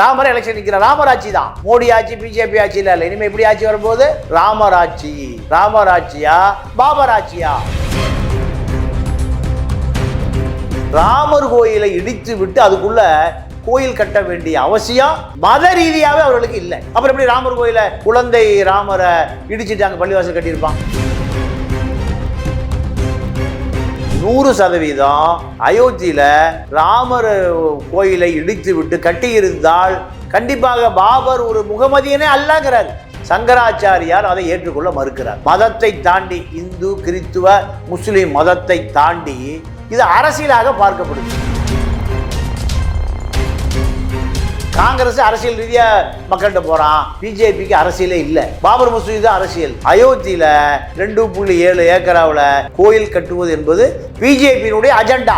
Ramar election நிற்கிற ராமராட்சி தான். மோடி ஆட்சி பிஜேபி ஆட்சி இல்லை இல்லை. இனிமேல் எப்படி ஆட்சி வரும்போது ராமராட்சி. ராமராட்சியா? பாபராட்சியா? ராமர் கோயிலை இடித்து விட்டு அதுக்குள்ள கோயில் கட்ட வேண்டிய அவசியம் மத ரீதியாகவே அவர்களுக்கு இல்லை. அப்புறம் எப்படி ராமர் கோயிலை குழந்தை ராமரை இடிச்சிட்டாங்க பள்ளிவாசல் கட்டியிருப்பான்? நூறு சதவீதம் அயோத்தியில ராமர் கோயிலை இடித்து விட்டு கட்டியிருந்தால் கண்டிப்பாக பாபர் ஒரு முகமதியனே அல்லங்கிறார். சங்கராச்சாரியார் அதை ஏற்றுக்கொள்ள மறுக்கிறார். மதத்தை தாண்டி இந்து கிறித்துவ முஸ்லீம் மதத்தை தாண்டி இது அரசியலாக பார்க்கப்படுது காங்கிரஸ் அரசியல் ரீதியா மக்கள்கிட்ட போறான். பிஜேபிக்கு அரசியலே இல்ல. பாபர் மசூதி தான் அரசியல். அயோத்தியில ரெண்டு புள்ளி ஏழு ஏக்கராவில் கோயில் கட்டுவது என்பது பிஜேபியினுடைய அஜெண்டா.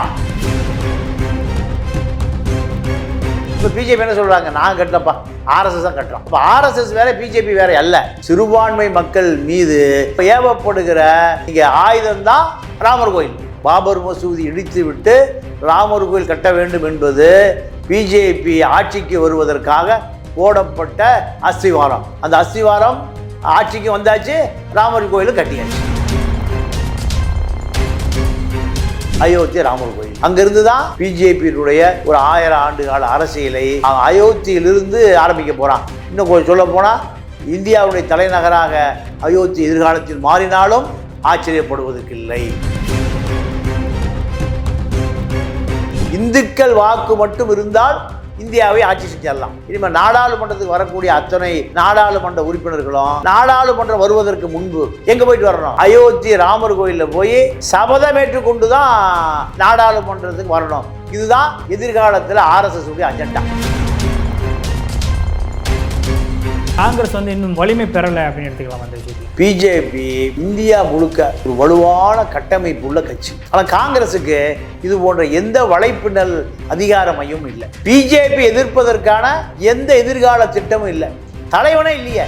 இப்போ பிஜேபி என்ன சொல்கிறாங்க நான் கட்டலப்பா. ஆர்எஸ்எஸ் தான் கட்டுறோம். இப்போ ஆர்எஸ்எஸ் வேற பிஜேபி வேற அல்ல. சிறுபான்மை மக்கள் மீது இப்போ ஏவப்படுகிற இங்கே ஆயுதம் தான் ராமர் கோயில். பாபர் மசூதி இடித்து விட்டு ராமர் கோயில் கட்ட வேண்டும் என்பது பிஜேபி ஆட்சிக்கு வருவதற்காக போடப்பட்ட அஸ்திவாரம். அந்த அஸ்திவாரம் ஆட்சிக்கு வந்தாச்சு ராமர் கோயிலும் கட்டியாச்சு. அயோத்தி ராமர் கோயில். அங்கிருந்து தான் பிஜேபியினுடைய ஒரு ஆயிரம் ஆண்டு கால அரசியலை அயோத்தியிலிருந்து ஆரம்பிக்க போகிறான் இன்னும் கொஞ்சம் சொல்ல போனால் இந்தியாவுடைய தலைநகராக அயோத்தி எதிர்காலத்தில் மாறினாலும் ஆச்சரியப்படுவதற்கில்லை. இந்துக்கள் வாக்கு மட்டும் இருந்தால் இந்தியாவை ஆட்சி செஞ்சிடலாம். இனிமேல் நாடாளுமன்றத்துக்கு வரக்கூடிய அத்தனை நாடாளுமன்ற உறுப்பினர்களும் நாடாளுமன்றம் வருவதற்கு முன்பு எங்க போயிட்டு வரணும்? அயோத்தி ராமர் கோயிலில் போய் சபதம் ஏற்றுக்கொண்டு தான் நாடாளுமன்றத்துக்கு வரணும். இதுதான் எதிர்காலத்தில் ஆர்எஸ்எஸ் உடைய அஜெண்டா. காங்கிரஸ் வந்து இன்னும் வலிமை பெறலை அப்படின்னு எடுத்துக்கலாம் அந்த விஷயத்தில். பிஜேபி இந்தியா முழுக்க ஒரு வலுவான கட்டமைப்பு உள்ள கட்சி. ஆனால் காங்கிரஸுக்கு இது போன்ற எந்த வலைப்பின்னல் அதிகார மையமும் இல்லை. பிஜேபி எதிர்ப்பதற்கான எந்த எதிர்கால திட்டமும் இல்லை. தலைவனே இல்லையே.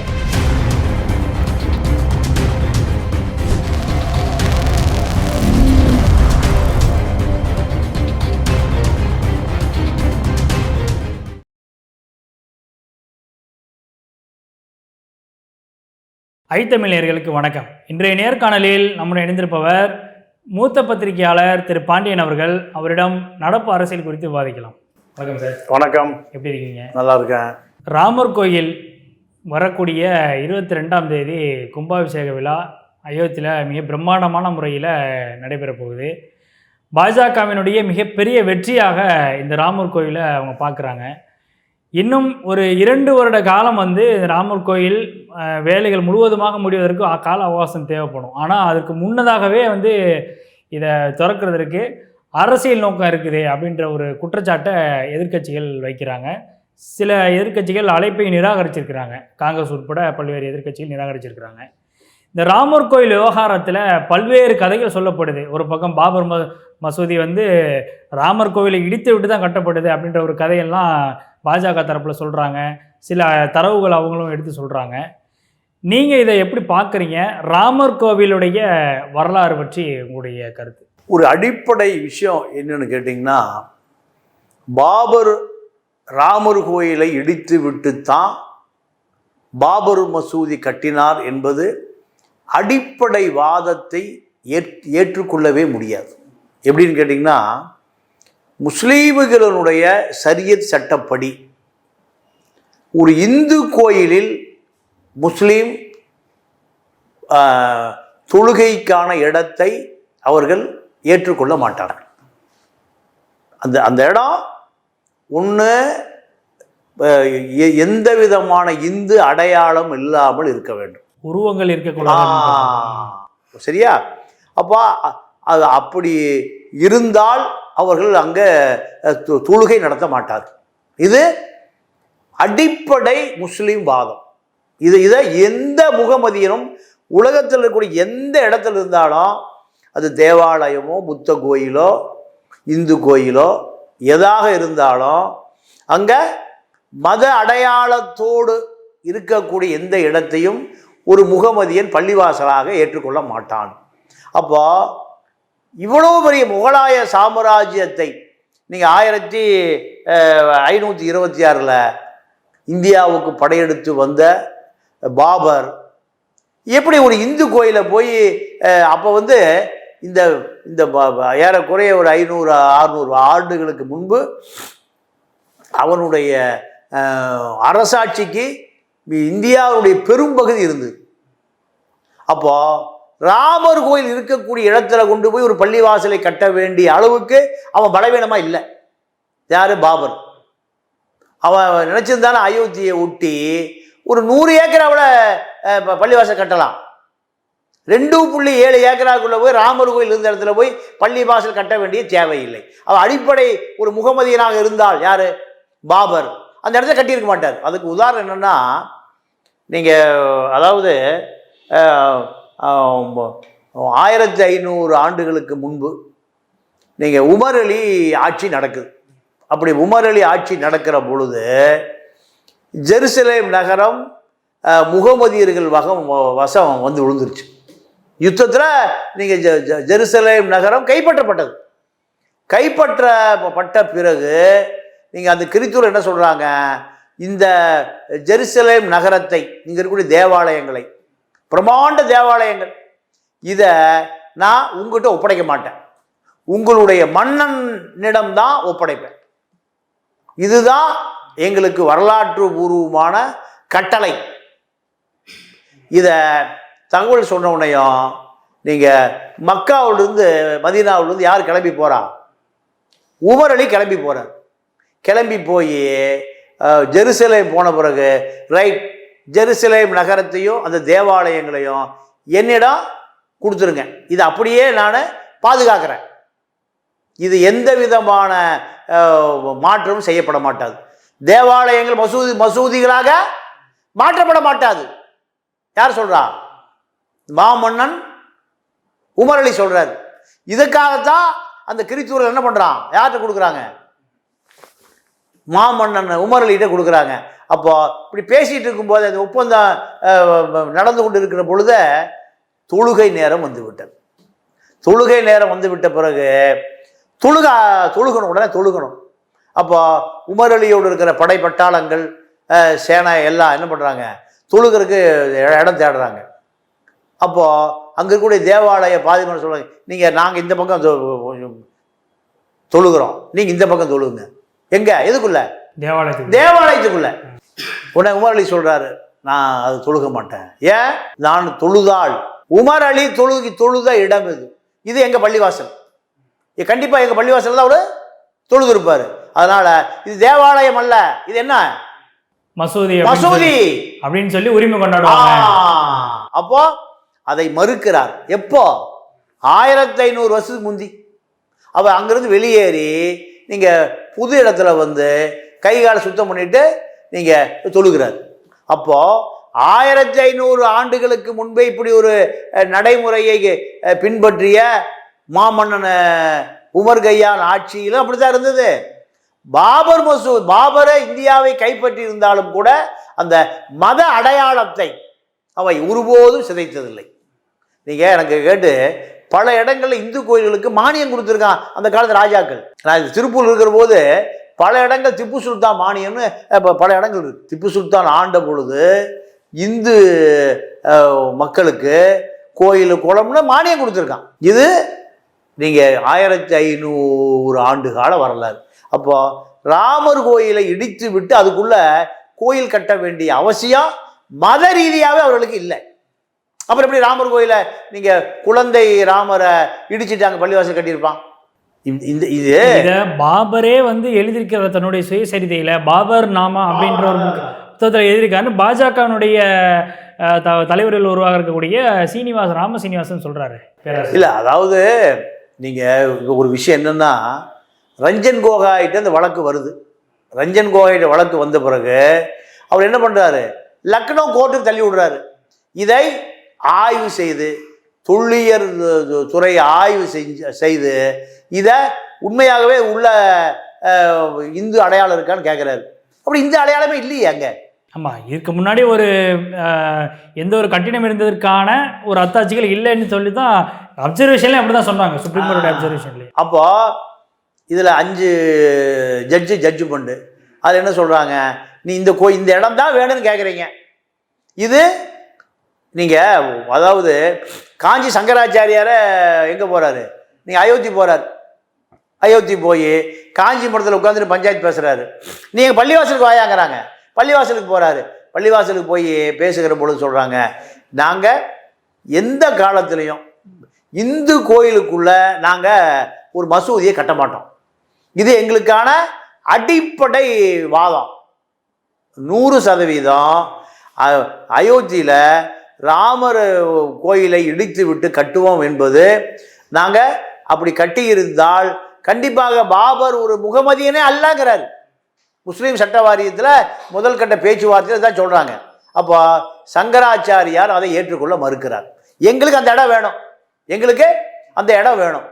ஐத்தமிழர்களுக்கு வணக்கம். இன்றைய நேர்காணலில் நம்முடன் இணைந்திருப்பவர் மூத்த பத்திரிகையாளர் திரு பாண்டியன் அவர்கள். அவரிடம் நடப்பு அரசியல் குறித்து விவாதிக்கலாம். வணக்கம் சார். வணக்கம். எப்படி இருக்கீங்க? நல்லா இருக்கேன். ராமர் கோயில் வரக்கூடிய இருபத்தி ரெண்டாம் தேதி கும்பாபிஷேக விழா அயோத்தியில் மிக பிரம்மாண்டமான முறையில் நடைபெற போகுது. பாஜகவினுடைய மிகப்பெரிய வெற்றியாக இந்த ராமர் கோயிலை அவங்க பார்க்குறாங்க. இன்னும் ஒரு இரண்டு வருட காலம் வந்து இந்த ராமர் கோயில் வேலைகள் முழுவதுமாக முடிவதற்கு கால அவகாசம் தேவைப்படும். ஆனால் அதுக்கு முன்னதாகவே வந்து இதை திறக்கிறதுக்கு அரசியல் நோக்கம் இருக்குது அப்படின்ற ஒரு குற்றச்சாட்டை எதிர்க்கட்சிகள் வைக்கிறாங்க. சில எதிர்க்கட்சிகள் அழைப்பை நிராகரிச்சிருக்கிறாங்க. காங்கிரஸ் உட்பட பல்வேறு எதிர்கட்சிகள் நிராகரிச்சிருக்கிறாங்க. இந்த ராமர் கோயில் விவகாரத்தில் பல்வேறு கதைகள் சொல்லப்படுது. ஒரு பக்கம் பாபர் ம மசூதி வந்து ராமர் கோவிலை இடித்து விட்டு தான் கட்டப்படுது அப்படின்ற ஒரு கதையெல்லாம் பாஜக தரப்பில் சொல்கிறாங்க சில தரவுகள் அவங்களும் எடுத்து சொல்கிறாங்க நீங்கள் இதை எப்படி பார்க்குறீங்க? ராமர் கோவிலுடைய வரலாறு பற்றி உங்களுடைய கருத்து. ஒரு அடிப்படை விஷயம் என்னென்னு கேட்டிங்கன்னா பாபர் ராமர் கோயிலை இடித்து விட்டு தான் பாபர் மசூதி கட்டினார் என்பது அடிப்படை வாதத்தை ஏற் ஏற்றுக்கொள்ளவே முடியாது. எப்படின்னு கேட்டிங்கன்னா முஸ்லீம்களினுடைய சரியத் சட்டப்படி ஒரு இந்து கோயிலில் முஸ்லீம் தொழுகைக்கான இடத்தை அவர்கள் ஏற்றுக்கொள்ள மாட்டார்கள். அந்த அந்த இடம் ஒன்று எந்த விதமான இந்து அடையாளம் இல்லாமல் இருக்க வேண்டும். உருவங்கள் இருக்கக்கூடாது சரியா? அப்போ அது அப்படி இருந்தால் அவர்கள் அங்கே தொழுகை நடத்த மாட்டார் இது அடிப்படை முஸ்லீம் வாதம். இது இதை எந்த முகமதியனும் உலகத்தில் இருக்கக்கூடிய எந்த இடத்துல இருந்தாலும் அது தேவாலயமோ புத்த கோயிலோ இந்து கோயிலோ எதாக இருந்தாலும் அங்கே மத அடையாளத்தோடு இருக்கக்கூடிய எந்த இடத்தையும் ஒரு முகமதியன் பள்ளிவாசலாக ஏற்றுக்கொள்ள மாட்டான். அப்போ இவ்வளவு பெரிய முகலாய சாம்ராஜ்யத்தை நீங்கள் ஆயிரத்தி ஐநூற்றி இருபத்தி ஆறில் இந்தியாவுக்கு படையெடுத்து வந்த பாபர் எப்படி ஒரு இந்து கோயிலை போய் அப்போ வந்து இந்த இந்த ஏறக்குறைய ஒரு ஐநூறு அறுநூறு ஆண்டுகளுக்கு முன்பு அவனுடைய அரசாட்சிக்கு இந்தியாவுடைய பெரும்பகுதி இருந்தது. அப்போது ராமர் கோயில் இருக்கக்கூடிய இடத்துல கொண்டு போய் ஒரு பள்ளிவாசலை கட்ட வேண்டிய அளவுக்கு அவன் பலவீனமா இல்லை. யாரு? பாபர். அவன் நினைச்சிருந்தாலும் அயோத்தியை ஒட்டி ஒரு நூறு ஏக்கராவில் பள்ளிவாசல் கட்டலாம். ரெண்டு புள்ளி ஏழு ஏக்கராக்குள்ள போய் ராமர் கோயில் இருந்த இடத்துல போய் பள்ளி வாசல் கட்ட வேண்டிய தேவையில்லை. அவள் அடிப்படை ஒரு முகமதியனாக இருந்தால் யாரு? பாபர். அந்த இடத்துல கட்டியிருக்க மாட்டார். அதுக்கு உதாரணம் என்னன்னா நீங்க அதாவது ஆயிரத்தி ஐநூறு ஆண்டுகளுக்கு முன்பு நீங்கள் உமர் அலி ஆட்சி நடக்குது. அப்படி உமர் அலி ஆட்சி நடக்கிற பொழுது ஜெருசலேம் நகரம் முகமதியர்கள் வகம் வசம் வந்து விழுந்துருச்சு. யுத்தத்தில் நீங்கள் ஜெ ஜெ- ஜெருசலேம் நகரம் கைப்பற்றப்பட்டது. கைப்பற்றப்பட்ட பிறகு நீங்கள் அந்த கிறித்தூர் என்ன சொல்கிறாங்க இந்த ஜெருசலேம் நகரத்தை இங்கே இருக்கக்கூடிய தேவாலயங்களை பிரமாண்ட தேவாலயங்கள். இதை நான் உங்ககிட்ட ஒப்படைக்க மாட்டேன். உங்களுடைய மன்னனிடம் தான் ஒப்படைப்பேன். இதுதான் எங்களுக்கு வரலாற்று பூர்வமான கட்டளை. இதை தகவல் சொன்ன உடனேயும் நீங்கள் மக்காவிலிருந்து மதீனாவிலிருந்து யார் கிளம்பி போகிறா உமர் அலி கிளம்பி போகிறார் கிளம்பி போய் ஜெருசலேம் போன பிறகு ரைட் ஜெருசலேம் நகரத்தையும் அந்த தேவாலயங்களையும் என்னிடம் கொடுத்துருங்க. இது அப்படியே நான் பாதுகாக்கிறேன். இது எந்த விதமான மாற்றமும் செய்யப்பட மாட்டாது. தேவாலயங்கள் மசூதி மசூதிகளாக மாற்றப்பட மாட்டாது. யார் சொல்கிறா மாமன்னன் உமரளி சொல்கிறார் இதுக்காகத்தான் அந்த கிறித்தூரில் என்ன பண்ணுறான் யார்கிட்ட கொடுக்குறாங்க? மாமன்னன் உமர் அலிகிட்ட கொடுக்குறாங்க. அப்போ இப்படி பேசிகிட்டு இருக்கும்போது அந்த ஒப்பந்தம் நடந்து கொண்டு இருக்கிற பொழுத தொழுகை நேரம் வந்து விட்டது தொழுகை நேரம் வந்து விட்ட பிறகு தொழுகா தொழுகணும் உடனே தொழுகணும். அப்போ உமர் அலியோடு இருக்கிற படை பட்டாளங்கள் சேனை எல்லாம் என்ன பண்ணுறாங்க தொழுகிறதுக்கு இடம் தேடுறாங்க. அப்போது அங்கே இருக்கக்கூடிய தேவாலய பாதிமர் சொல்கிறாங்க நீங்கள் நாங்கள் இந்த பக்கம் தொ- தொழுகிறோம். நீங்கள் இந்த பக்கம் தொழுகுங்க எங்க? எதுக்குள்ள? தேவாலயத்துக்கு. தேவாலயத்துக்குள்ள. உடனே உமர் அலி சொல்றாரு. நான் அது தொழுக மாட்டேன். ஏன்? நான் தொழுதாள் உமர் அலி தொழுகி தொழுத இடம் இது இது எங்க பள்ளிவாசல். கண்டிப்பா எங்க பள்ளிவாசல் தான் அவரு தொழுது இருப்பாரு அதனால இது தேவாலயம் அல்ல. இது என்ன? மசூதி மசூதி. அப்படின்னு சொல்லி உரிமை கொண்டாடுவாங்க. அப்போ அதை மறுக்கிறார். எப்போ? ஆயிரத்தி ஐநூறு வருஷத்துக்கு முந்தி. அவர் அங்கிருந்து வெளியேறி நீங்க புது இடத்துல வந்து கை காலை சுத்தம் பண்ணிட்டு நீங்கள் தொழுகிறார். அப்போது ஆயிரத்தி ஐநூறு ஆண்டுகளுக்கு முன்பே இப்படி ஒரு நடைமுறையை பின்பற்றிய மாமன்னன் உமர் கையான் ஆட்சியிலும் அப்படித்தான் இருந்தது. பாபர் மசூத் பாபரை இந்தியாவை கைப்பற்றி இருந்தாலும் கூட அந்த மத அடையாளத்தை அவை ஒருபோதும் சிதைத்ததில்லை. நீங்கள் எனக்கு கேட்டு பல இடங்களில் இந்து கோயில்களுக்கு மானியம் கொடுத்துருக்கான் அந்த காலத்து ராஜாக்கள். நான் திருப்பூர் இருக்கிற போது பல இடங்கள் திப்பு சுல்தான் மானியம்னு இப்போ பல இடங்கள் இருக்குது திப்பு சுல்தான் ஆண்ட பொழுது இந்து மக்களுக்கு கோயில் குளம்னு மானியம் கொடுத்துருக்கான். இது நீங்கள் ஆயிரத்தி ஐநூறு ஆண்டு கால வரலாறு. அப்போ ராமர் கோயிலை இடித்து விட்டு அதுக்குள்ள கோயில் கட்ட வேண்டிய அவசியம் மத ரீதியாகவே அவர்களுக்கு இல்லை. அப்புறம் எப்படி ராமர் கோயிலை நீங்க குழந்தை ராமரை இடிச்சிட்டாங்க பள்ளிவாசல் கட்டியிருப்பான்? இந்த- இது பாபரே வந்து எழுதியிருக்கிற தன்னுடைய சுயசரிதையில பாபர் நாமா அப்படின்ற ஒரு புத்தகத்துல எழுதியிருக்காரு பாஜகனுடைய த- தலைவர்கள் உருவாக இருக்கக்கூடிய சீனிவாச ராம சீனிவாசன் சொல்றாரு பேராசிரியர். இல்ல அதாவது நீங்க இங்க ஒரு விஷயம் என்னன்னா ரஞ்சன் கோகாயிட்ட அந்த வழக்கு வருது. ரஞ்சன் கோகாயிட்ட வழக்கு வந்த பிறகு அவர் என்ன பண்றாரு? லக்னோ கோர்ட்டுக்கு தள்ளி விடுறாரு. இதை ஆய்வு செய்து தொல்லியல் துறை ஆய்வு செஞ்சு செய்து இதை உண்மையாகவே உள்ள இந்து அடையாளம் இருக்கான்னு கேட்குறாரு அப்படி இந்து அடையாளமே இல்லையே அங்கே. ஆமா இதுக்கு முன்னாடி ஒரு எந்த ஒரு கட்டிடம் இருந்ததற்கான ஒரு அத்தாட்சிகள் இல்லைன்னு சொல்லி தான் அப்சர்வேஷன்ல அப்படி தான் சொன்னாங்க சுப்ரீம் கோர்ட் அப்சர்வேஷன்லேயே. அப்போ இதில் அஞ்சு ஜட்ஜு ஜட்ஜ்மெண்ட்டு அதில் என்ன சொல்கிறாங்க நீ இந்த கோ இந்த இடம் தான் வேணும்னு கேட்குறீங்க இது நீங்கள் அதாவது காஞ்சி சங்கராச்சாரியாரை எங்கே போகிறாரு நீங்கள் அயோத்தி போகிறார் அயோத்தி போய் காஞ்சிபுரத்தில் உட்காந்துட்டு பஞ்சாயத்து பேசுகிறாரு நீங்கள் பள்ளிவாசலுக்கு வாயாங்கிறாங்க. பள்ளிவாசலுக்கு போகிறாரு பள்ளிவாசலுக்கு போய் பேசுகிற பொழுது சொல்கிறாங்க நாங்கள் எந்த காலத்துலேயும் இந்து கோயிலுக்குள்ள நாங்கள் ஒரு மசூதியை கட்ட மாட்டோம். இது எங்களுக்கான அடிப்படை வாதம். நூறு சதவீதம் அயோத்தியில் ராமர் கோயிலை இடித்து விட்டு கட்டுவோம் என்பது நாங்கள் அப்படி கட்டியிருந்தால் கண்டிப்பாக பாபர் ஒரு முகமதியனே அல்லாங்கிறார். முஸ்லீம் சட்ட வாரியத்தில் முதல் கட்ட பேச்சுவார்த்தையில் தான் சொல்கிறாங்க அப்போ சங்கராச்சாரியார் அதை ஏற்றுக்கொள்ள மறுக்கிறார். எங்களுக்கு அந்த இடம் வேணும். எங்களுக்கு அந்த இடம் வேணும்.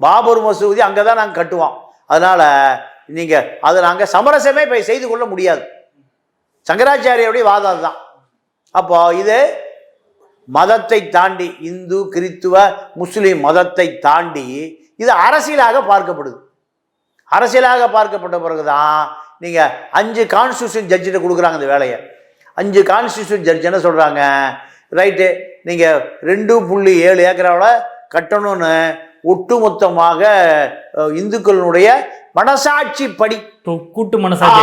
பாபர் மசூதி அங்கே தான் நாங்கள் கட்டுவோம். அதனால் நீங்கள் அதை நாங்கள் சமரசமே போய் செய்து கொள்ள முடியாது. சங்கராச்சாரியருடைய வாதம் தான் அப்போ இது மதத்தை தாண்டி இந்து கிறித்துவ முஸ்லீம் மதத்தை தாண்டி இது அரசியலாக பார்க்கப்படுது. அரசியலாக பார்க்கப்பட்ட பிறகுதான் நீங்கள் அஞ்சு கான்ஸ்டியூஷன் ஜட்ஜிட்ட கொடுக்குறாங்க இந்த வேலையை. அஞ்சு கான்ஸ்டியூஷன் ஜட்ஜ் என்ன சொல்கிறாங்க ரைட்டு நீங்கள் ரெண்டு புள்ளி ஏழு ஏக்கராவில் கட்டணும்னு ஒட்டுமொத்தமாக இந்துக்களினுடைய மனசாட்சி படி. கூட்டு மனசாட்சி.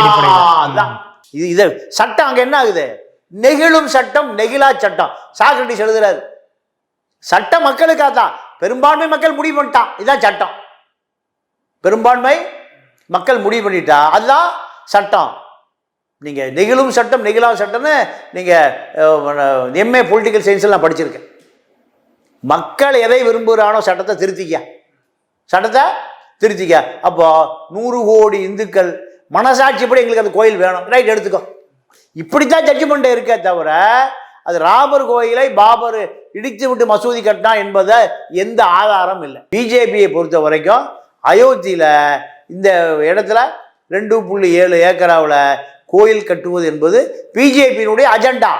இது இது சட்டம் அங்க என்ன ஆகுது? நெகிழும் சட்டம் நெகிழா சட்டம். சாக்ரட்டிஸ் எழுதுறாரு. சட்டம் மக்களுக்காக தான் பெரும்பான்மை மக்கள் முடிவு பண்ணிட்டான். இதுதான் சட்டம். பெரும்பான்மை மக்கள் முடிவு பண்ணிட்டா அதுதான் சட்டம். நீங்க நெகிழும் சட்டம் நெகிழா சட்டம்னு நீங்க எம்ஏ பொலிட்டிக்கல் சயின்ஸ் நான் படிச்சிருக்கேன். மக்கள் எதை விரும்புகிறானோ சட்டத்தை திருத்திக்க. சட்டத்தை திருத்திக்க. அப்போ நூறு கோடி இந்துக்கள் மனசாட்சிப்படி எங்களுக்கு அந்த கோயில் வேணும். ரைட் எடுத்துக்கோ. இப்படித்தான் ஜட்ஜ்மெண்ட் இருக்கே தவிர அது ராமர் கோயிலை பாபர் இடித்து விட்டு மசூதி கட்டினா என்பதை எந்த ஆதாரம் இல்லை. பிஜேபியை பொறுத்த வரைக்கும் அயோத்தியில் இந்த இடத்துல ரெண்டு புள்ளி ஏழு ஏக்கராவில் கோயில் கட்டுவது என்பது பிஜேபியினுடைய அஜெண்டா.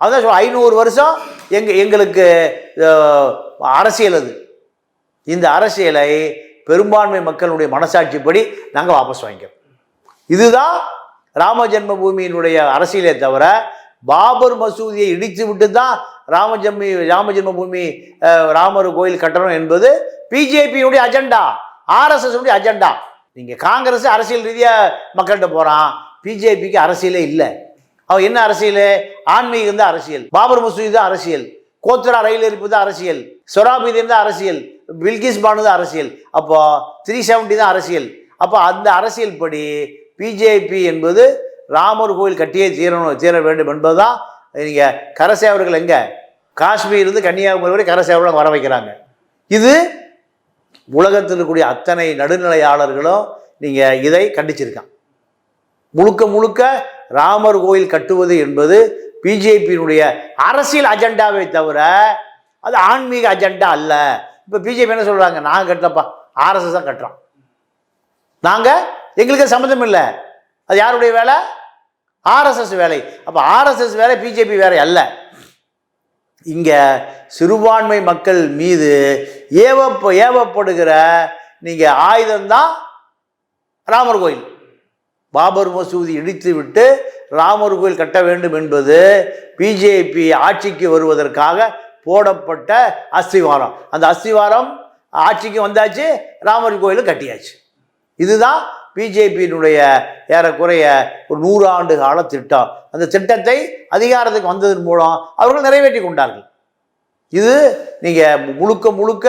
அதான் சொல்ல ஐநூறு வருஷம் எங்க எங்களுக்கு அரசியல் அது. இந்த அரசியலை பெரும்பான்மை மக்களுடைய மனசாட்சிப்படி நாங்கள் வாபஸ் வாங்கிக்கிறோம். இதுதான் ராம ஜென்மபூமியினுடைய அரசியலே தவிர பாபர் மசூதியை இடித்து விட்டு தான் ராம ஜம்மி ராம ஜென்மபூமி ராமர் கோயில் கட்டணம் என்பது பிஜேபியினுடைய அஜெண்டா ஆர்எஸ்எஸ் அஜெண்டா. நீங்கள் காங்கிரஸ் அரசியல் ரீதியாக மக்கள்கிட்ட போகிறான் பிஜேபிக்கு அரசியலே இல்லை. அவன் என்ன அரசியல்? ஆன்மீகம் தான் அரசியல். பாபர் மசூதி தான் அரசியல். கோத்ரா ரயில் இருப்பு தான் அரசியல். சொராபீதியம் தான் அரசியல். பில்கிஸ் பானு தான் அரசியல். அப்போ த்ரீ செவன்ட்டி தான் அரசியல். அப்போ அந்த அரசியல் படி பிஜேபி என்பது ராமர் கோயில் கட்டியே தீரணும் தீர வேண்டும் என்பதுதான் நீங்கள் கரசேவர்கள் எங்கே? காஷ்மீர்லேருந்து கன்னியாகுமரி வரை கரசேவர்கள் வர வைக்கிறாங்க. இது உலகத்தில் இருக்கக்கூடிய அத்தனை நடுநிலையாளர்களும் நீங்கள் இதை கண்டிச்சிருக்கான் முழுக்க முழுக்க ராமர் கோயில் கட்டுவது என்பது பிஜேபியினுடைய அரசியல் அஜெண்டாவை தவிர அது ஆன்மீக அஜெண்டா அல்ல. இப்போ பிஜேபி என்ன சொல்கிறாங்க நான் கட்டலப்பா. ஆர்எஸ்எஸ் தான் கட்டுறோம் நாங்கள் எங்களுக்கு சம்மந்தம் இல்லை. அது யாருடைய வேலை? ஆர்எஸ்எஸ் வேலை. அப்போ ஆர்எஸ்எஸ் வேலை பிஜேபி வேலை அல்ல. இங்கே சிறுபான்மை மக்கள் மீது ஏவப்ப ஏவப்படுகிற நீங்கள் ஆயுதம்தான் ராமர் கோயில். பாபர் மசூதி இடித்து விட்டு ராமர் கோயில் கட்ட வேண்டும் என்பது பிஜேபி ஆட்சிக்கு வருவதற்காக போடப்பட்ட அஸ்திவாரம். அந்த அஸ்திவாரம் ஆட்சிக்கு வந்தாச்சு ராமர் கோயிலும் கட்டியாச்சு. இதுதான் பிஜேபியினுடைய ஏறக்குறைய ஒரு நூறு ஆண்டு கால திட்டம். அந்த திட்டத்தை அதிகாரத்துக்கு வந்ததன் மூலம் அவர்கள் நிறைவேற்றி கொண்டார்கள். இது நீங்கள் முழுக்க முழுக்க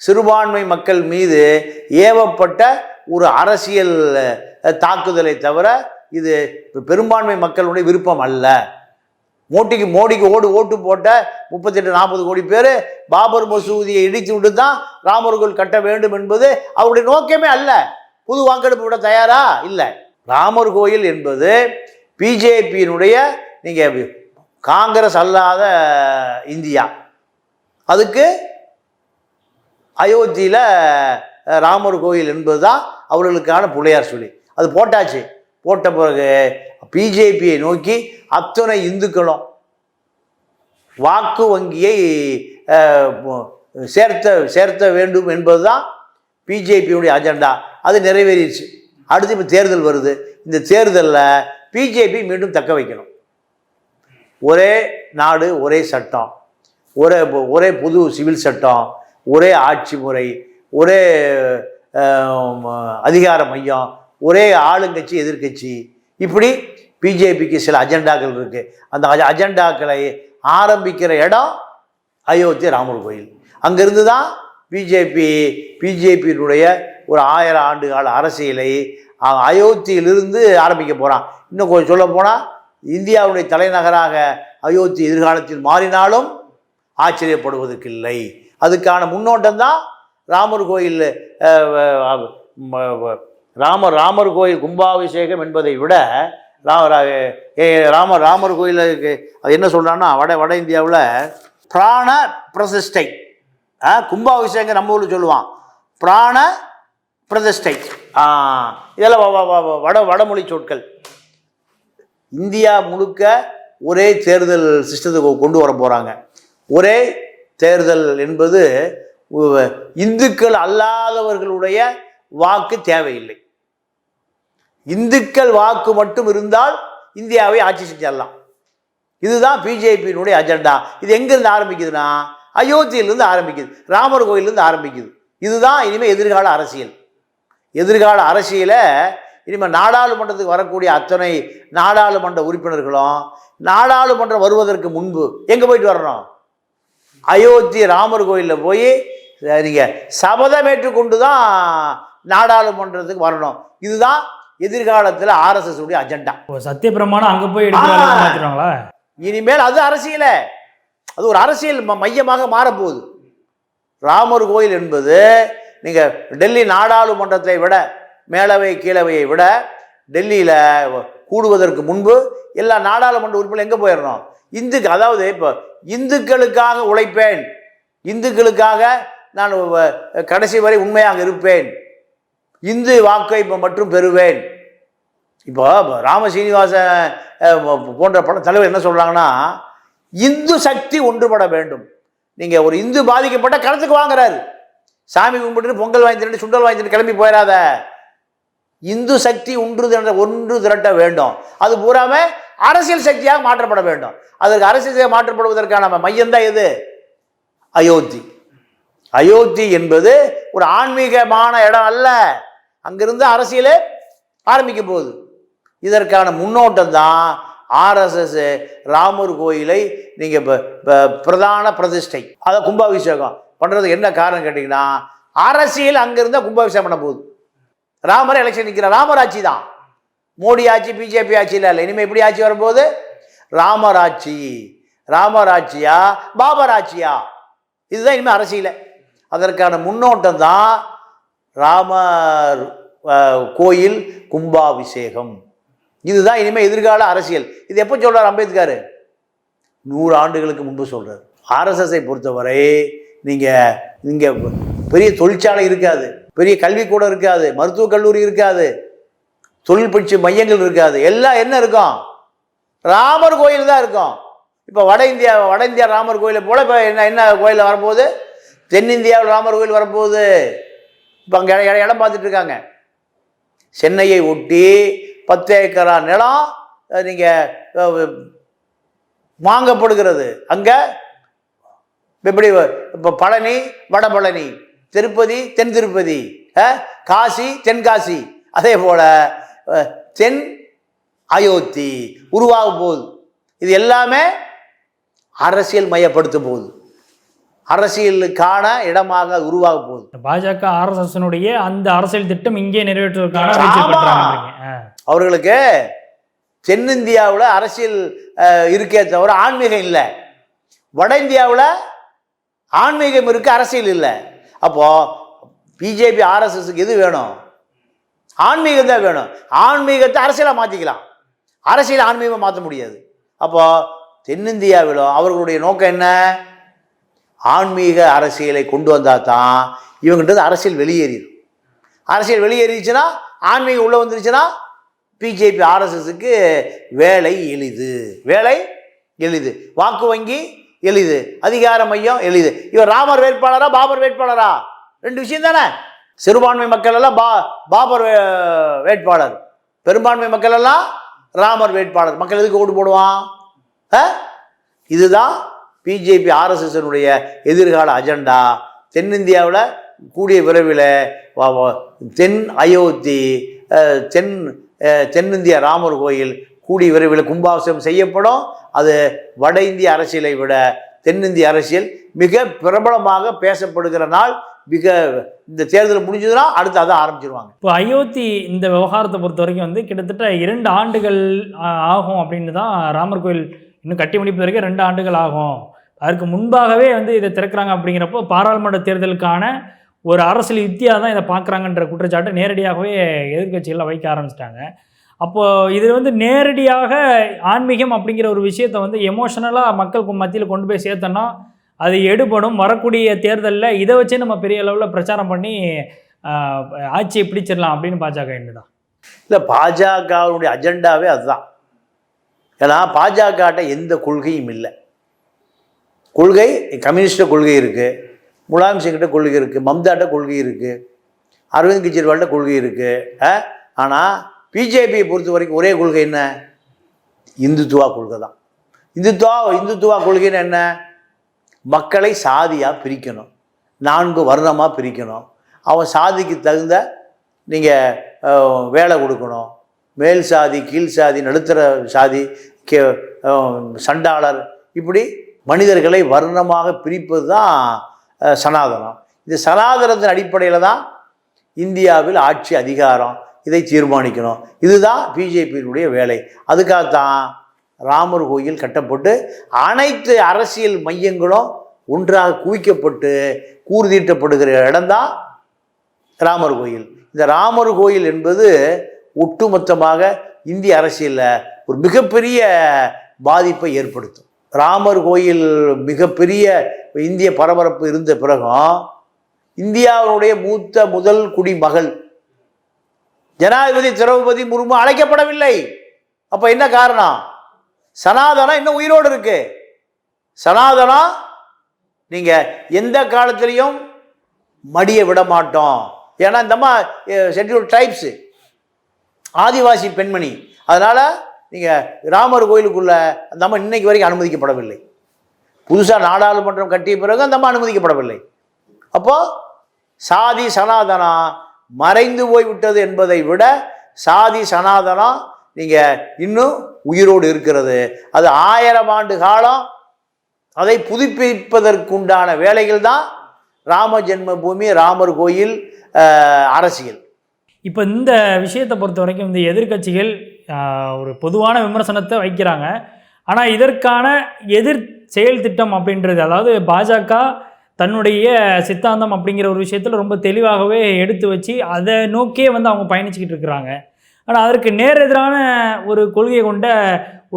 சிறுபான்மை மக்கள் மீது ஏவப்பட்ட ஒரு அரசியல் தாக்குதலை தவிர இது பெரும்பான்மை மக்களுடைய விருப்பம் அல்ல. மோட்டிக்கு மோடிக்கு ஓடு ஓட்டு போட்ட முப்பத்தெட்டு நாற்பது கோடி பேர் பாபர் மசூதியை இடித்து விட்டு தான் ராமர் கோயில் கட்ட வேண்டும் என்பது அவருடைய நோக்கமே அல்ல. புது வாக்கெடுப்பு விட தயாரா? இல்லை. ராமர் கோயில் என்பது பிஜேபியினுடைய நீங்கள் காங்கிரஸ் அல்லாத இந்தியா. அதுக்கு அயோத்தியில் ராமர் கோயில் என்பது தான் அவர்களுக்கான பிள்ளையார் சொல்லி அது போட்டாச்சு. போட்ட பிறகு பிஜேபியை நோக்கி அத்தனை இந்துக்களும் வாக்கு வங்கியை சேர்த்த சேர்த்த வேண்டும் என்பது தான் பிஜேபியுடைய அஜெண்டா. அது நிறைவேறிடுச்சு. அடுத்து இப்போ தேர்தல் வருது. இந்த தேர்தலில் பிஜேபி மீண்டும் தக்க வைக்கணும். ஒரே நாடு ஒரே சட்டம். ஒரே ஒரே புது சிவில் சட்டம். ஒரே ஆட்சி முறை. ஒரே அதிகார மையம். ஒரே ஆளுங்கட்சி எதிர்க்கட்சி இப்படி பிஜேபிக்கு சில அஜெண்டாக்கள் இருக்குது அந்த அஜ- அஜெண்டாக்களை ஆரம்பிக்கிற இடம் அயோத்தி ராமர் கோயில். அங்கேருந்து தான் பிஜேபி பிஜேபியினுடைய ஒரு ஆயிரம் ஆண்டு கால அரசியலை அயோத்தியிலிருந்து ஆரம்பிக்க போகிறான் இன்னும் கொஞ்சம் சொல்ல போனால் இந்தியாவுடைய தலைநகராக அயோத்தி எதிர்காலத்தில் மாறினாலும் ஆச்சரியப்படுவதற்கில்லை. அதுக்கான முன்னோட்டம் தான் ராமர் கோயில் ராமர் ராமர் கோயில் கும்பாபிஷேகம் என்பதை விட ரா- ராமர் ராமர் கோயிலுக்கு அது என்ன சொல்கிறான்னா வட வட இந்தியாவில் பிராண பிரசிஷ்டை கும்பாபிஷேகம் நம்ம ஊரில் சொல்லுவான். பிராண பிரதிஷ்டை இதெல்லாம் வட வடமொழி சொற்கள். இந்தியா முழுக்க ஒரே தேர்தல் சிஸ்டத்தை கொண்டு வர போகிறாங்க ஒரே தேர்தல் என்பது இந்துக்கள் அல்லாதவர்களுடைய வாக்கு தேவையில்லை. இந்துக்கள் வாக்கு மட்டும் இருந்தால் இந்தியாவை ஆட்சி செஞ்சிடலாம். இதுதான் பிஜேபியினுடைய அஜெண்டா. இது எங்கேருந்து ஆரம்பிக்குதுன்னா அயோத்தியிலிருந்து ஆரம்பிக்குது ராமர் கோயிலிருந்து ஆரம்பிக்குது. இதுதான் இனிமேல் எதிர்கால அரசியல். எதிர்கால அரசியலை இனிமேல் நாடாளுமன்றத்துக்கு வரக்கூடிய அத்தனை நாடாளுமன்ற உறுப்பினர்களும் நாடாளுமன்றம் வருவதற்கு முன்பு எங்கே போயிட்டு வரணும்? அயோத்தி ராமர் கோயிலில் போய் நீங்கள் சபதமேற்று கொண்டு தான் நாடாளுமன்றத்துக்கு வரணும். இதுதான் எதிர்காலத்தில் ஆர்எஸ்எஸ் உடைய அஜெண்டா. இப்போ சத்திய பிரமாணம் அங்கே போய் எடுக்கிற ஆ. அளவுக்கு மாற்றிடுவாங்களா இனிமேல் அது அரசியலே. அது ஒரு அரசியல் மையமாக மாறப்போகுது. ராமர் கோயில் என்பது நீங்கள் டெல்லி நாடாளுமன்றத்தை விட மேலவை கீழவையை விட டெல்லியில் கூடுவதற்கு முன்பு எல்லா நாடாளுமன்ற உறுப்பினர் எங்கே போயிடணும் இந்துக்கு அதாவது இப்போ இந்துக்களுக்காக உழைப்பேன். இந்துக்களுக்காக நான் வ- கடைசி வரை உண்மையாக இருப்பேன். இந்து வாக்கை மற்றும் பெறுவேன். இப்போ ராம சீனிவாசன் போன்ற பட தலைவர் என்ன சொல்கிறாங்கன்னா இந்து சக்தி ஒன்றுபட வேண்டும். நீங்கள் ஒரு இந்து பாதிக்கப்பட்ட களத்துக்கு வாங்குறாரு. சாமி கும்பிட்டு பொங்கல் வாங்கி சுண்டல் வாங்கி கிளம்பி போயிடாத. இந்து சக்தி ஒன்று திரண்ட ஒன்று திரட்ட வேண்டும். அது பூராம அரசியல் சக்தியாக மாற்றப்பட வேண்டும். அதற்கு அரசியல் சக்தியாக மாற்றப்படுவதற்கான மையம்தான் எது? அயோத்தி. அயோத்தி என்பது ஒரு ஆன்மீகமான இடம் அல்ல. அங்கிருந்து அரசியலே ஆரம்பிக்க போகுது. இதற்கான முன்னோட்டம் தான் ஆர்எஸ்எஸ் ராமர் கோயிலை நீங்கள் பிரதான பிரதிஷ்டை. அதை கும்பாபிஷேகம். பண்ணுறதுக்கு என்ன காரணம் கேட்டிங்கன்னா அரசியல் அங்கேருந்தால் கும்பாபிஷேகம் பண்ண போகுது. ராமர் எலெக்ஷன் நிற்கிற ராமர் ஆட்சி தான். மோடி ஆட்சி பிஜேபி ஆட்சியில் இல்லை இனிமேல் எப்படி ஆட்சி வரும்போது ராமராட்சி ராமராட்சியா பாபராட்சியா இதுதான் இனிமேல் அரசியல். அதற்கான முன்னோட்டம் தான் ராமர் கோயில் கும்பாபிஷேகம். இதுதான் இனிமேல் எதிர்கால அரசியல். இது எப்போ சொல்கிறார் அம்பேத்கர்? நூறு ஆண்டுகளுக்கு முன்பு சொல்கிறார் ஆர்எஸ்எஸ்ஐ பொறுத்தவரை நீங்கள் இங்கே பெரிய தொழிற்சாலை இருக்காது பெரிய கல்விக்கூடம் இருக்காது மருத்துவக் கல்லூரி இருக்காது தொழில் பயிற்சி மையங்கள் இருக்காது. எல்லாம் என்ன இருக்கும்? ராமர் கோயில் தான் இருக்கும். இப்போ வட இந்தியா வட இந்தியா ராமர் கோயிலை போல் இப்போ என்ன என்ன கோயிலில் வரும்போது? தென்னிந்தியாவில் ராமர் கோயில் வரப்போகுது இப்போ அங்கே இடம் பார்த்துட்டு இருக்காங்க. சென்னையை ஒட்டி பத்து ஏக்கரா நிலம் நீங்கள் வாங்கப்படுகிறது. அங்கே எப்படி இப்போ பழனி வட பழனி திருப்பதி தென் திருப்பதி. காசி தென்காசி அதே போல் தென் அயோத்தி. உருவாக போகுது இது எல்லாமே அரசியல் மையப்படுத்த போகுது அரசியலுக்கான இடமாக உருவாக போகுது பாஜக ஆர்எஸ்எஸ்னுடைய அந்த அரசியல் திட்டம் இங்கே நிறைவேற்றுவதற்கான. அவர்களுக்கு தென்னிந்தியாவில் அரசியல் இருக்கே தவிர ஆன்மீகம் இல்லை. வட இந்தியாவில் ஆன்மீகம் இருக்குது அரசியல் இல்லை. அப்போது பிஜேபி ஆர்எஸ்எஸ்க்கு எது வேணும்? ஆன்மீகம் தான் வேணும். ஆன்மீகத்தை அரசியலாக மாற்றிக்கலாம் அரசியல் ஆன்மீகமாக மாற்ற முடியாது. அப்போது தென்னிந்தியாவிலும் அவர்களுடைய நோக்கம் என்ன? ஆன்மீக அரசியலை கொண்டு வந்தால் தான் இவங்கன்றது அரசியல் வெளியேறிடும். அரசியல் வெளியேறிச்சுன்னா ஆன்மீகம் உள்ளே வந்துருச்சுன்னா பிஜேபி ஆர்எஸ்எஸ்க்கு வேலை எளிது. வேலை எளிது. வாக்கு வங்கி எளிது. அதிகார மையம் எளிது. இவர் ராமர் வேட்பாளரா பாபர் வேட்பாளரா? ரெண்டு விஷயம் தானே? சிறுபான்மை மக்கள் எல்லாம் பா பாபர் வே- வேட்பாளர். பெரும்பான்மை மக்கள் எல்லாம் ராமர் வேட்பாளர். மக்கள் எதுக்கு ஓட்டு போடுவான்? ஆ? இதுதான் பிஜேபி ஆர்எஸ்எஸ்னுடைய எதிர்கால அஜெண்டா. தென்னிந்தியாவில் கூடிய விரைவில் தென் அயோத்தி தென் தென்னிந்திய ராமர் கோயில் கூடிய விரைவில் கும்பாபிஷேகம் செய்யப்படும். அது வட இந்திய அரசியலை விட தென்னிந்திய அரசியல் மிக பிரபலமாக பேசப்படுகிற நாள். மிக இந்த தேர்தல் முடிஞ்சதுன்னா அடுத்து அதை ஆரம்பிச்சிருவாங்க. இப்போ அயோத்தி இந்த விவகாரத்தை பொறுத்த வரைக்கும் வந்து கிட்டத்தட்ட இரண்டு ஆண்டுகள் ஆகும் அப்படின்னு தான் ராமர் கோயில் இன்னும் கட்டி முடிப்பு வரைக்கும் ரெண்டு ஆண்டுகள் ஆகும். அதற்கு முன்பாகவே வந்து இதை திறக்கிறாங்க அப்படிங்கிறப்போ பாராளுமன்ற தேர்தலுக்கான ஒரு அரசியல் யுத்தியாக தான் இதை பார்க்குறாங்கன்ற குற்றச்சாட்டு நேரடியாகவே எதிர்கட்சிகளில் வைக்க ஆரம்பிச்சிட்டாங்க. அப்போது இது வந்து நேரடியாக ஆன்மீகம் அப்படிங்கிற ஒரு விஷயத்தை வந்து எமோஷனலாக மக்களுக்கு மத்தியில் கொண்டு போய் சேர்த்தோன்னா அது எடுபடும். வரக்கூடிய தேர்தலில் இதை வச்சே நம்ம பெரிய அளவில் பிரச்சாரம் பண்ணி ஆட்சியை பிடிச்சிடலாம் அப்படின்னு பாஜக என்னதான் இல்லை பாஜகவுடைய அஜெண்டாவே அதுதான். ஏன்னா பாஜகட்ட எந்த கொள்கையும் இல்லை. கொள்கை கம்யூனிஸ்ட கொள்கை இருக்குது முலாயம் சிங்கிட்ட கொள்கை இருக்குது மம்தாட்ட கொள்கை இருக்குது அரவிந்த் கெஜ்ரிவால்கிட்ட கொள்கை இருக்குது ஆனால் பிஜேபியை பொறுத்த வரைக்கும் ஒரே கொள்கை என்ன? இந்துத்துவா கொள்கை தான். இந்துத்துவா இந்துத்துவா கொள்கைன்னு என்ன? மக்களை சாதியாக பிரிக்கணும். நான்கு வர்ணமாக பிரிக்கணும். அவன் சாதிக்கு தகுந்த நீங்கள் வேலை கொடுக்கணும். மேல் சாதி கீழ் சாதி நடுத்தர சாதி கே சண்டாளர் இப்படி மனிதர்களை வர்ணமாக பிரிப்பது தான் சனாதனம். இந்த சனாதனத்தின் அடிப்படையில் தான் இந்தியாவில் ஆட்சி அதிகாரம். இதை தீர்மானிக்கணும். இதுதான் பிஜேபியினுடைய வேலை. அதுக்காகத்தான் ராமர் கோயில் கட்டப்பட்டு அனைத்து அரசியல் மையங்களும் ஒன்றாக குவிக்கப்பட்டு கூர்தீட்டப்படுகிற இடம்தான் ராமர் கோயில். இந்த ராமர் கோயில் என்பது ஒட்டுமொத்தமாக இந்திய அரசியலில் ஒரு மிகப்பெரிய பாதிப்பை ஏற்படுத்தும். ராமர் கோயில் மிகப்பெரிய இந்திய பரபரப்பு இருந்த பிறகும் இந்தியாவினுடைய மூத்த முதல் குடிமகள் ஜனாதிபதி திரௌபதி முர்மு அழைக்கப்படவில்லை. அப்போ என்ன காரணம்? சனாதனம் இன்னும் உயிரோடு இருக்கு. சனாதனம் நீங்கள் எந்த காலத்திலையும் மடியை விட மாட்டோம். ஏன்னா இந்த ஷெட்யூல் ட்ரைப்ஸு ஆதிவாசி பெண்மணி. அதனால் நீங்கள் ராமர் கோயிலுக்குள்ள அந்த அம்மா இன்னைக்கு வரைக்கும் அனுமதிக்கப்படவில்லை. புதுசாக நாடாளுமன்றம் கட்டிய பிறகு அந்த அம்மா அனுமதிக்கப்படவில்லை. அப்போது சாதி சனாதனம் மறைந்து போய்விட்டது என்பதை விட சாதி சனாதனம் நீங்கள் இன்னும் உயிரோடு இருக்கிறது. அது ஆயிரம் ஆண்டு காலம் அதை புதுப்பிப்பதற்குண்டான வேலைகள் தான் ராம ஜென்மபூமி ராமர் கோயில் அரசியல். இப்போ இந்த விஷயத்தை பொறுத்த வரைக்கும் இந்த எதிர்க்கட்சிகள் ஒரு பொதுவான விமர்சனத்தை வைக்கிறாங்க. ஆனால் இதற்கான எதிர் செயல் திட்டம் அப்படின்றது அதாவது பாஜக தன்னுடைய சித்தாந்தம் அப்படிங்கிற ஒரு விஷயத்தில் ரொம்ப தெளிவாகவே எடுத்து வச்சு அதை நோக்கியே வந்து அவங்க பயணிச்சுக்கிட்டு இருக்கிறாங்க. ஆனால் அதற்கு நேரெதிரான ஒரு கொள்கையை கொண்ட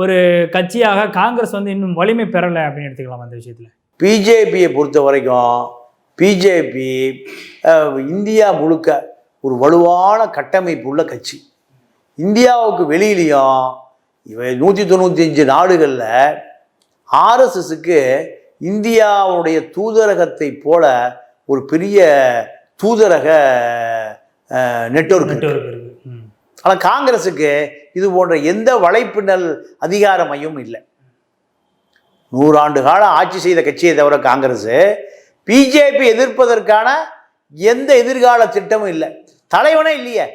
ஒரு கட்சியாக காங்கிரஸ் வந்து இன்னும் வலிமை பெறலை அப்படின்னு எடுத்துக்கலாம் அந்த விஷயத்தில். பிஜேபியை பொறுத்த வரைக்கும் பிஜேபி இந்தியா முழுக்க ஒரு வலுவான கட்டமைப்பு உள்ள கட்சி. இந்தியாவுக்கு வெளியிலையும் இவ நூற்றி தொண்ணூற்றி அஞ்சு நாடுகளில் ஆர்எஸ்எஸுக்கு இந்தியாவுடைய தூதரகத்தை போல ஒரு பெரிய தூதரக ம். ஆனால் காங்கிரஸுக்கு இது போன்ற எந்த வலைப்பின்னல் அதிகார மையமும் இல்லை. நூறாண்டு காலம் ஆட்சி செய்த கட்சியை தவிர காங்கிரஸ் பிஜேபி எதிர்ப்பதற்கான எந்த எதிர்கால திட்டமும் இல்லை. தலைவனே இல்லையே.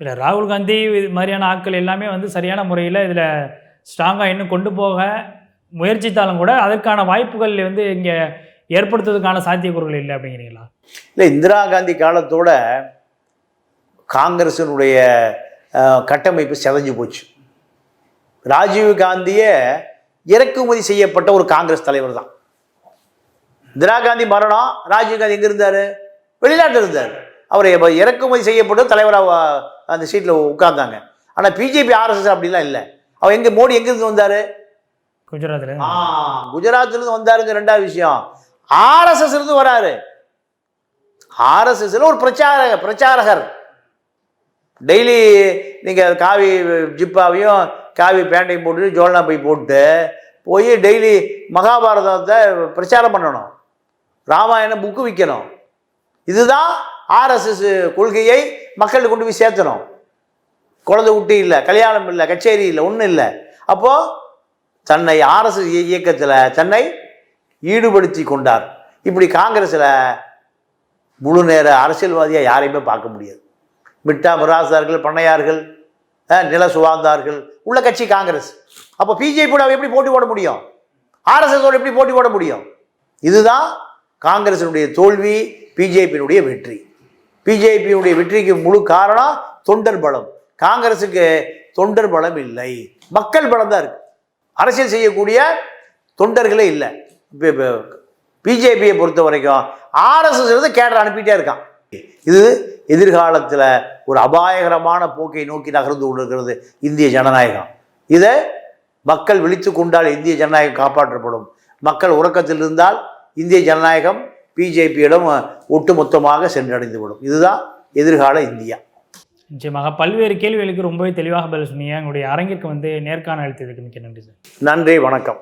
இல்லை ராகுல் காந்தி இது மாதிரியான ஆட்கள் எல்லாமே வந்து சரியான முறையில் இதில் ஸ்ட்ராங்காக இன்னும் கொண்டு போக முயற்சித்தாலும் கூட அதற்கான வாய்ப்புகள் வந்து இங்கே ஏற்படுத்துவதற்கான சாத்தியக்கூறுகள் இல்லை அப்படிங்கிறீங்களா? இல்லை இந்திரா காந்தி காலத்தோட காங்கிரஸினுடைய கட்டமைப்பு செதஞ்சு போச்சு. ராஜீவ் காந்தியே இறக்குமதி செய்யப்பட்ட ஒரு காங்கிரஸ் தலைவர் தான். இந்திரா காந்தி மரணம் ராஜீவ் காந்தி எங்கே இருந்தார்? வெளிநாட்டில் இருந்தார். அவர் இறக்குமதி செய்யப்பட்ட தலைவராக அந்த சீட்டில் உட்கார்ந்தாங்க. ஆனால் பிஜேபி ஆர்எஸ்எஸ் அப்படிலாம் இல்லை. அவர் எங்கே மோடி எங்கேருந்து வந்தார்? குஜராத்தில் ஆ குஜராத்ல இருந்து வந்தாருங்க ரெண்டாவது விஷயம். ஆர்எஸ்எஸ் இருந்து வராரு. ஆர்எஸ்எஸ்ல ஒரு பிரச்சார பிரச்சாரகர். டெய்லி நீங்கள் காவி ஜிப்பாவையும் காவி பேண்டையும் போட்டு ஜோல்னா போய் போட்டு போய் டெய்லி மகாபாரதத்தை பிரச்சாரம் பண்ணணும். ராமாயணம் புக்கு விற்கணும் இதுதான் ஆர்எஸ்எஸ் கொள்கையை மக்களுக்கு கொண்டு போய் சேர்த்தணும். குழந்தை குட்டி இல்லை கல்யாணம் இல்லை கச்சேரி இல்லை ஒன்றும் இல்லை. அப்போது தன்னை ஆர்எஸ்எஸ் இயக்கத்தில் தன்னை ஈடுபடுத்தி கொண்டார். இப்படி காங்கிரஸில் முழு நேர அரசியல்வாதியாக யாரையுமே பார்க்க முடியாது. மிட்டா மிராசார்கள் பண்ணையார்கள் நில சுவாந்தார்கள் உள்ள கட்சி காங்கிரஸ். அப்போ பிஜேபியோட எப்படி போட்டி போட முடியும்? ஆர்எஸ்எஸோட எப்படி போட்டி போட முடியும்? இதுதான் காங்கிரசினுடைய தோல்வி பிஜேபியினுடைய வெற்றி. பிஜேபியினுடைய வெற்றிக்கு முழு காரணம் தொண்டர் பலம். காங்கிரஸுக்கு தொண்டர் பலம் இல்லை. மக்கள் பலம் தான் இருக்குது அரசியல் செய்யக்கூடிய தொண்டர்களே இல்லை. இப்போ பிஜேபியை பொறுத்த வரைக்கும் ஆர்எஸ்எஸ் இருந்து கேடர் அனுப்பிட்டே இருக்கான். இது எதிர்காலத்தில் ஒரு அபாயகரமான போக்கை நோக்கி நகர்ந்து கொண்டிருக்கிறது இந்திய ஜனநாயகம். இதை மக்கள் விழித்து கொண்டால் இந்திய ஜனநாயகம் காப்பாற்றப்படும். மக்கள் உறக்கத்தில் இருந்தால் இந்திய ஜனநாயகம் பிஜேபியிடம் ஒட்டுமொத்தமாக சென்றடைந்துவிடும். இதுதான் எதிர்கால இந்தியா. நிச்சயமாக பல்வேறு கேள்விகளுக்கு ரொம்பவே தெளிவாக பதில் சொன்னீங்க. உங்களுடைய அரங்கிற்கு வந்து நேர்காணல் அளித்ததுக்கு மிக்க நன்றி சார். நன்றி வணக்கம்.